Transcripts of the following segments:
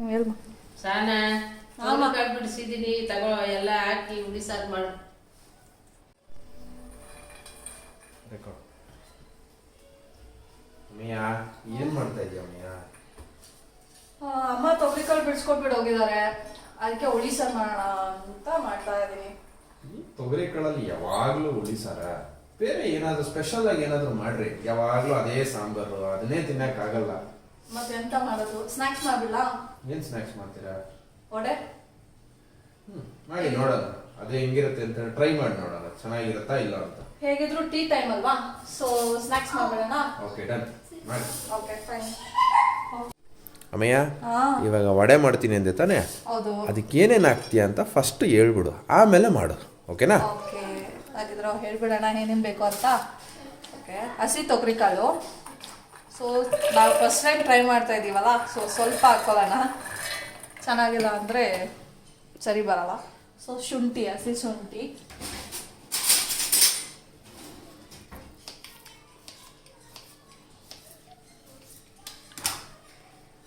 ಹೇಳ್ಮ. ಸಾನ. ಕಾಳು ತಗೋ ಎಲ್ಲ ಹಾಕಿ ಹುಳಿ ಸಾರು ಮಾಡು ಮಿಯಾ ಏನ್ ಮಾಡ್ತಾ ಇದೀಯ ಮಿಯಾ ಅಮ್ಮ ತೊಗರಿಕಾಳು ಬಿಡಿಸ್ಕೊಟ್ಬಿಟ್ಟು ಹೋಗಿದ್ದಾರೆ ಅದಕ್ಕೆ ಹುಳಿ ಸಾರು ಮಾಡೋಣ ಅಂತ ಮಾಡ್ತಾ ಇದ್ದೀನಿ ತೊಗರಿ ಕಾಳಲ್ಲಿ ಯಾವಾಗಲೂ ಹುಳಿ ಸಾರ ಬೇರೆ ಏನಾದ್ರೂ ಸ್ಪೆಷಲ್ ಆಗಿ ಏನಾದರೂ ಮಾಡ್ರಿ. ಯಾವಾಗಲೂ ಅದೇ ಸಾಂಬಾರು ಅದನ್ನೇ ತಿನ್ನಕ್ಕಾಗಲ್ಲ. ಮತ್ತೆ ಎಂತ ಮಾಡೋದು? ಸ್ನ್ಯಾಕ್ಸ್ ಮಾಡಿಲ್ಲ ಏನು ಸ್ನ್ಯಾಕ್ಸ್ ಮಾಡ್ತೀರಾ? ವಡೆ? ಹ್ಞೂ ಮಾಡಿ ನೋಡೋಣ. ಅದೇ ಹೆಂಗಿರುತ್ತೆ ಅಂತ ಟ್ರೈ ಮಾಡಿ ನೋಡೋಣ. ಚೆನ್ನಾಗಿರುತ್ತಾ ಇಲ್ಲ ಅಂತ. ಹೇಗಿದ್ರು ಟೀ ಟೈಮ್ ಅಲ್ವಾ? ಸೊ ಸ್ನಾಕ್ಸ್ ಮಾಡ್ಬಿಡೋಣ? ಓಕೆ ಡನ್ ಮಾಡಿ. ಓಕೆ ಫೈನ್ ಅಮ್ಮಯ್ಯ ಹಾ. ಇವಾಗ ವಡೆ ಮಾಡ್ತೀನಿ ಅಂದೆ ತಾನೆ? ಹೌದು. ಅದಕ್ಕೆ ಏನೇನು ಹಾಕ್ತೀಯ ಅಂತ ಫಸ್ಟ್ ಹೇಳ್ಬಿಡು. ಆಮೇಲೆ ಮಾಡು. ಓಕೆನಾ ಓಕೆ ಹಾಗಿದ್ರೆ ಹೇಳ್ಬಿಡೋಣ ಏನೇನು ಬೇಕು ಅಂತ. ಓಕೆ ಹಸಿ ತೊಗರಿ ಕಾಳು ಸೊ ನಾವು ಫಸ್ಟ್ ಟೈಮ್ ಟ್ರೈ ಮಾಡ್ತಾ ಇದ್ದೀವಲ್ಲ ಸೊ ಸ್ವಲ್ಪ ಹಾಕ್ಕೊಳ್ಳೋಣ ಚೆನ್ನಾಗಿಲ್ಲ ಅಂದರೆ ಸರಿ ಬರಲ್ಲ. ಸೊ ಶುಂಠಿ, ಹಸಿ ಶುಂಠಿ.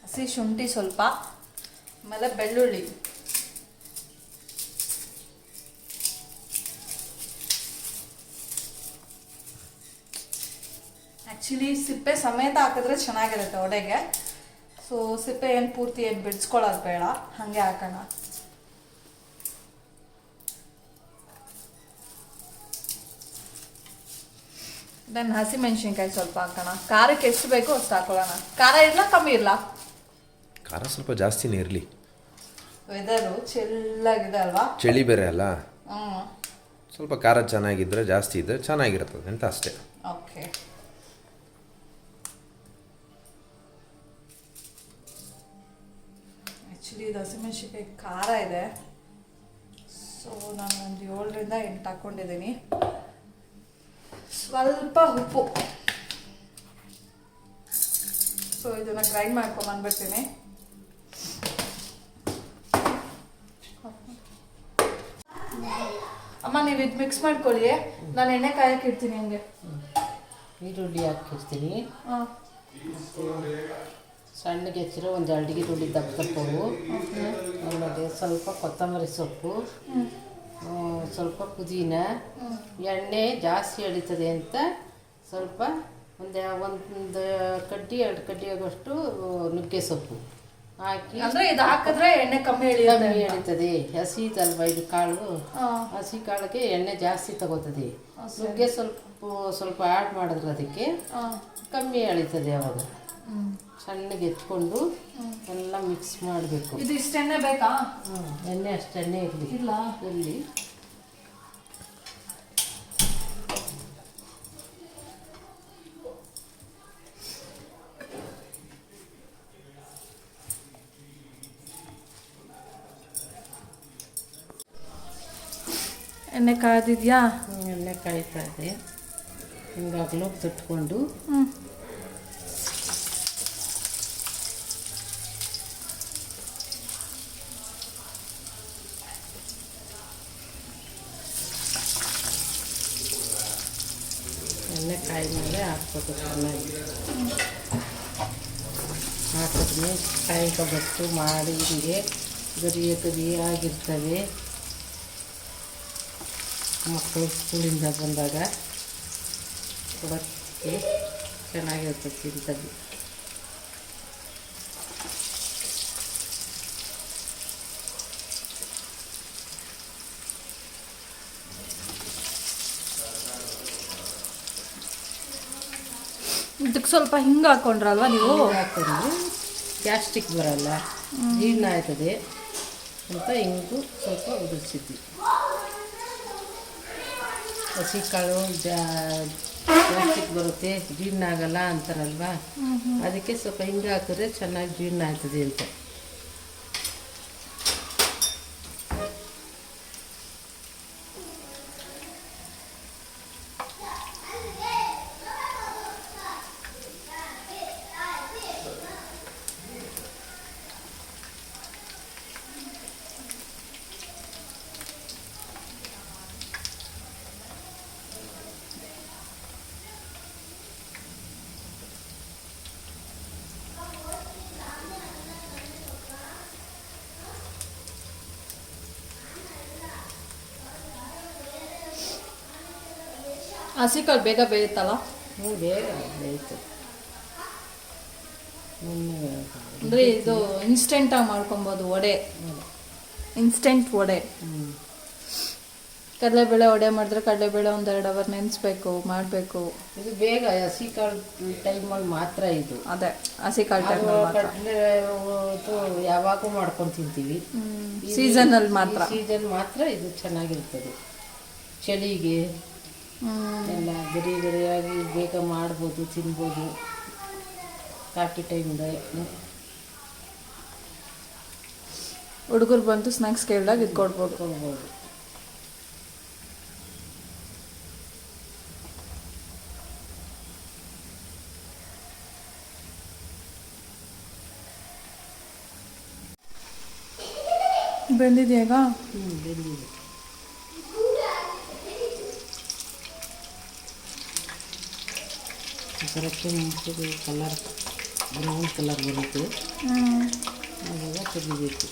ಹಸಿ ಶುಂಠಿ ಸ್ವಲ್ಪ. ಆಮೇಲೆ ಬೆಳ್ಳುಳ್ಳಿ. ಆ್ಯಕ್ಚುಲಿ ಸಿಪ್ಪೆ ಸಮೇತ ಹಾಕಿದ್ರೆ ಚೆನ್ನಾಗಿರುತ್ತೆ ಒಡೆಗೆ. ಸೊ ಸಿಪ್ಪೆ ಏನು ಪೂರ್ತಿ ಏನು ಬಿಡಿಸ್ಕೊಳ್ಳೋದು ಬೇಡ. ಹಾಗೆ ಹಾಕೋಣ. ದೆನ್ ಹಸಿಮೆಣ್ಸಿನ್ಕಾಯಿ ಸ್ವಲ್ಪ ಹಾಕೋಣ. ಖಾರಕ್ಕೆ ಎಷ್ಟು ಬೇಕೋ ಅಷ್ಟು ಹಾಕೊಳ್ಳೋಣ. ಖಾರ ಇರಲ ಕಮ್ಮಿ ಇರಲ? ಖಾರ ಸ್ವಲ್ಪ ಜಾಸ್ತಿನೇ ಇರಲಿ. ವೆದರು ಚೆಲ್ಲಾಗಿದೆ ಅಲ್ವಾ? ಚಳಿ ಬೇರೆ ಅಲ್ಲ? ಹ್ಞೂ ಸ್ವಲ್ಪ ಖಾರ ಚೆನ್ನಾಗಿದ್ರೆ ಜಾಸ್ತಿ ಇದ್ದರೆ ಚೆನ್ನಾಗಿರ್ತದೆ ಅಂತ ಅಷ್ಟೇ. ಓಕೆ ಇದು ಹಸಿಮೆಣ್ಸಿನ್ಕಾಯಿ ಖಾರ ಇದೆ. ಸೊ ನಾನು ಒಂದು ಏಳರಿಂದ ಎಂಟು ಹಾಕ್ಕೊಂಡಿದ್ದೀನಿ ಸ್ವಲ್ಪ ಉಪ್ಪು. ಸೊ ಇದನ್ನು ಗ್ರೈಂಡ್ ಮಾಡ್ಕೊಂಬಂದ್ಬಿಡ್ತೀನಿ ಅಮ್ಮ ನೀವು ಇದು ಮಿಕ್ಸ್ ಮಾಡ್ಕೊಳ್ಳಿ. ನಾನು ಎಣ್ಣೆ ಕಾಯಕ್ಕೆ ಇಡ್ತೀನಿ ಹಂಗೆ. ಈರುಳ್ಳಿ ಹಾಕಿರ್ತೀನಿ ಹಾಂ. ಸಣ್ಣಗೆ ಹೆಚ್ಚಿರೋ ಒಂದು ಅಡಿಗೆ ಈರುಳ್ಳಿ ದಪ್ಪ ದಪ್ಪವು ಆಮೇಲೆ ಸ್ವಲ್ಪ ಕೊತ್ತಂಬರಿ ಸೊಪ್ಪು. ಸ್ವಲ್ಪ ಪುದೀನ. ಎಣ್ಣೆ ಜಾಸ್ತಿ ಎಳಿತದೆ ಅಂತ ಸ್ವಲ್ಪ ಒಂದು ಒಂದು ಕಡ್ಡಿ ಎರಡು ಕಡ್ಡಿ ಆಗೋಷ್ಟು ನುಗ್ಗೆ ಸೊಪ್ಪು ಹಾಕಿ ಅಂದ್ರೆ ಇದು ಹಾಕಿದ್ರೆ ಎಣ್ಣೆ ಕಮ್ಮಿ ಕಮ್ಮಿ ಎಳಿತದೆ. ಹಸಿ ತಲ್ವ ಇದು ಕಾಳು. ಹಸಿ ಕಾಳಿಗೆ ಎಣ್ಣೆ ಜಾಸ್ತಿ ತಗೋತದೆ. ನುಗ್ಗೆ ಸ್ವಲ್ಪ ಸ್ವಲ್ಪ ಆ್ಯಡ್ ಮಾಡಿದ್ರೆ ಅದಕ್ಕೆ ಕಮ್ಮಿ ಎಳಿತದೆ ಅವಾಗ. ಸಣ್ಣಗೆ ಎತ್ಕೊಂಡು ಎಲ್ಲ ಮಿಕ್ಸ್ ಮಾಡಬೇಕು. ಇದು ಇಷ್ಟೆಣ್ಣೆ ಬೇಕಾ? ಎಣ್ಣೆ ಅಷ್ಟು ಎಣ್ಣೆ ಇರಲಿ. ಇಲ್ಲ. ಇರಲಿ. ಎಣ್ಣೆ ಕಾದಿದ್ಯಾ ಎಣ್ಣೆ ಕಾಯ್ತಾ ಇದೆ. ಹಿಂಗಾಗ್ಲೂ ತುಟ್ಕೊಂಡು ಹ್ಮ್ ಎಣ್ಣೆ ಕಾಯಿ ಮೇಲೆ ಹಾಕ್ಬೇಕು ಚೆನ್ನಾಗಿ. ಹಾಕಿದ್ಮೇಲೆ ಕಾಯಿ ಕೊಬ್ಬಟ್ಟು ಮಾಡಿ ಹಿಂಗೆ ಗರಿಯ ಗರಿಯಾಗಿರ್ತವೆ ಮಕ್ಕಳು ಸ್ಕೂಲಿಂದ ಬಂದಾಗ. ಕೊಡೋಕ್ಕೆ ಚೆನ್ನಾಗಿರ್ತದೆ ತಿಂತದ್ದು. ಇದಕ್ಕೆ ಸ್ವಲ್ಪ ಹಿಂಗೆ ಹಾಕೊಂಡ್ರಲ್ವಾ ನೀವು? ಹಾಕ್ಕೊಂಡ್ರೆ ಗ್ಯಾಸ್ಟಿಕ್ ಬರಲ್ಲ. ಜೀರ್ಣ ಆಯ್ತದೆ. ಅಂತ ಹಿಂಗು ಸ್ವಲ್ಪ ಉದುರಿಸಿದ್ವಿ. ಹಸಿ ಕಾಳು ಗ್ಯಾಸ್ಟ್ರಿಕ್ ಬರುತ್ತೆ. ಜೀರ್ಣ ಆಗಲ್ಲ ಅಂತಾರಲ್ವಾ? ಅದಕ್ಕೆ ಸ್ವಲ್ಪ ಹಿಂಗೆ ಹಾಕಿದ್ರೆ ಚೆನ್ನಾಗಿ ಜೀರ್ಣ ಆಯ್ತದೆ ಅಂತ. ಹಸಿ ಕಾಳು ಬೇಗ ಬೇಯುತ್ತಲ್ಲ? ಹ್ಞೂ ಬೇಗ ಬೇಯುತ್ತೆ. ಮುನ್ನೆ ಅಂದರೆ ಇದು ಇನ್ಸ್ಟೆಂಟಾಗಿ ಮಾಡ್ಕೊಬೋದು ವಡೆ. ಇನ್ಸ್ಟೆಂಟ್ ವಡೆ. ಕಡಲೆ ಕಡಲೆಬೇಳೆ ವಡೆ ಮಾಡಿದ್ರೆ ಕಡಲೆಬೇಳೆ ಒಂದು ಎರಡು ಅವರ್ ನೆನೆಸ್ಬೇಕು ಮಾಡಬೇಕು. ಇದು ಬೇಗ ಹಸಿ ಕಾಳು ಟೈಮಲ್ಲಿ ಮಾತ್ರ ಇದು. ಅದೇ ಹಸಿ ಕಾಳು ಟೈಮ್ ಯಾವಾಗೂ ಮಾಡ್ಕೊಂಡು ತಿಂತೀವಿ. ಸೀಸನಲ್ಲಿ ಮಾತ್ರ. ಸೀಸನ್ ಮಾತ್ರ ಇದು ಚೆನ್ನಾಗಿರ್ತದೆ. ಚಳಿಗೆ. ಎಲ್ಲ ಗರಿ ಗರಿಯಾಗಿ ಬೇಗ ಮಾಡ್ಬೋದು ತಿನ್ಬೋದು. ಕಾಫಿ ಟೈಮ್ಗೆ ಹುಡುಗರು ಬಂದು ಸ್ನ್ಯಾಕ್ಸ್ ಕೇಳಿದಾಗ ಇದು ಕೊಡ್ಬೋದು. ಕೊಡ್ಬೋದು. ಬೆಂದಿದ್ಯಾಗ ಹ್ಞೂ ಬೆಂದಿದೆ. ಕರೆಕ್ಟ್ ಮುಂಚೆಗೆ ಕಲರ್ ಬ್ರೌನ್ ಕಲರ್ ಬರುತ್ತೆ ಆವಾಗ ತೆಗಿಬೇಕು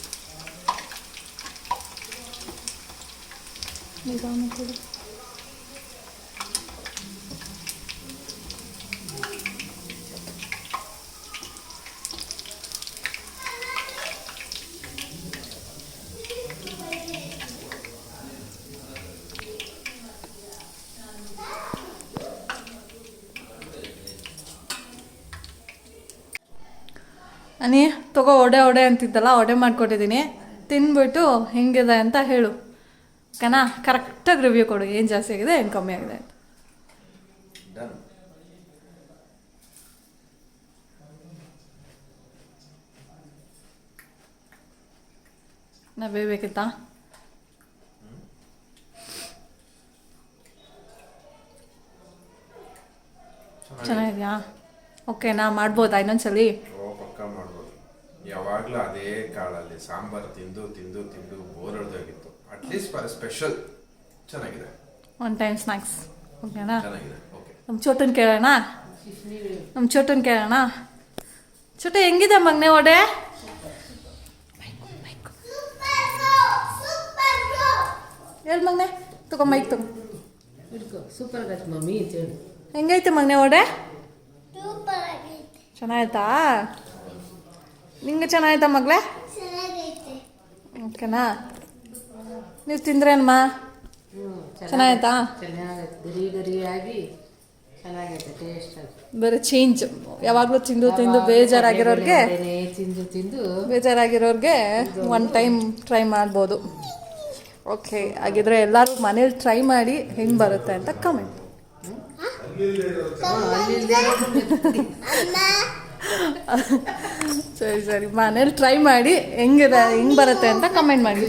ಅನಿ, ತಗೋ ಒಡೆ ಒಡೆ ಅಂತಿದ್ದಲ್ಲ ಒಡೆ ಮಾಡಿಕೊಟ್ಟಿದ್ದೀನಿ ತಿನ್ಬಿಟ್ಟು ಹೆಂಗಿದೆ ಅಂತ ಹೇಳು. ಓಕೆನಾ ಕರೆಕ್ಟಾಗಿ ರಿವ್ಯೂ ಕೊಡು. ಏನು ಜಾಸ್ತಿ ಆಗಿದೆ, ಏನು ಕಮ್ಮಿ ಆಗಿದೆ ಅಂತ. ನಾ ಬೇಕಿತ್ತಾ ಚೆನ್ನಾಗಿದೆಯಾ? ಓಕೆನಾ ಮಾಡ್ಬೋದಾ ಇನ್ನೊಂದ್ಸಲಿ? ಯಾವಾಗಲೂ ಅದೇ ಕಾಳಲ್ಲಿ ಸಾಂಬಾರು ತಿಂದು ತಿಂದು ತಿಂದು ಬೋರ್ ಹೊಡೆದೋಗಿತ್ತು ಅಟ್ಲೀಸ್ಟ್ ಫಾರ್ ಸ್ಪೆಷಲ್ ಚೆನ್ನಾಗಿದೆ. ಒನ್ ಟೈಮ್ ಸ್ನಾಕ್ಸ್ ಓಕೆನಾ ಚೆನ್ನಾಗಿದೆ ಓಕೆ ನಮ್ಮ ಚೋಟನ್ ಕೇಳೋಣ? ನಮ್ಮ ಚೋಟನ್ ಕೇಳೋಣ? ಚೋಟ ಹೆಂಗಿದೆ ಮಗ್ನೆ ಒಡೆ ಹೇಳು ಮಗ್ನೆ ತಗೋ ಮೈಕ್ ತಗೋ. ಸೂಪರ್ ಮಮ್ಮಿ ಅಂತ ಹೇಳಿ. ಹೆಂಗೈತೆ ಮಗ್ನೆ ಒಡೆ ಚೆನ್ನಾಯ್ತಾ ನಿಂಗೆ ಚೆನ್ನಾಯ್ತಾ ಮಗಳೇ? ಓಕೆನಾ? ನೀವು ತಿಂದ್ರೇನಮ್ಮ ಚೆನ್ನಾಯ್ತಾ ಚೆನ್ನಾಗೈತೆ. ಗರಿ ಗರಿಯಾಗಿ ಚೆನ್ನಾಗೈತೆ ಟೇಸ್ಟ್ ಆಗಿ ಬೇರೆ ಚೇಂಜ್ ಯಾವಾಗಲೂ ತಿಂದು ತಿಂದು ಬೇಜಾರಾಗಿರೋರಿಗೆ ತಿಂದು ತಿಂದು ಬೇಜಾರಾಗಿರೋರಿಗೆ ಒನ್ ಟೈಮ್ ಟ್ರೈ ಮಾಡ್ಬೋದು. ಓಕೆ ಹಾಗಿದ್ರೆ ಎಲ್ಲರೂ ಮನೇಲಿ ಟ್ರೈ ಮಾಡಿ ಹೆಂಗೆ ಬರುತ್ತೆ ಅಂತ ಕಮೆಂಟ್ ಸರಿ ಸರಿ. ಮನೇಲಿ ಟ್ರೈ ಮಾಡಿ ಹೆಂಗಿದೆ ಹೆಂಗೆ ಬರುತ್ತೆ ಅಂತ ಕಮೆಂಟ್ ಮಾಡಿ.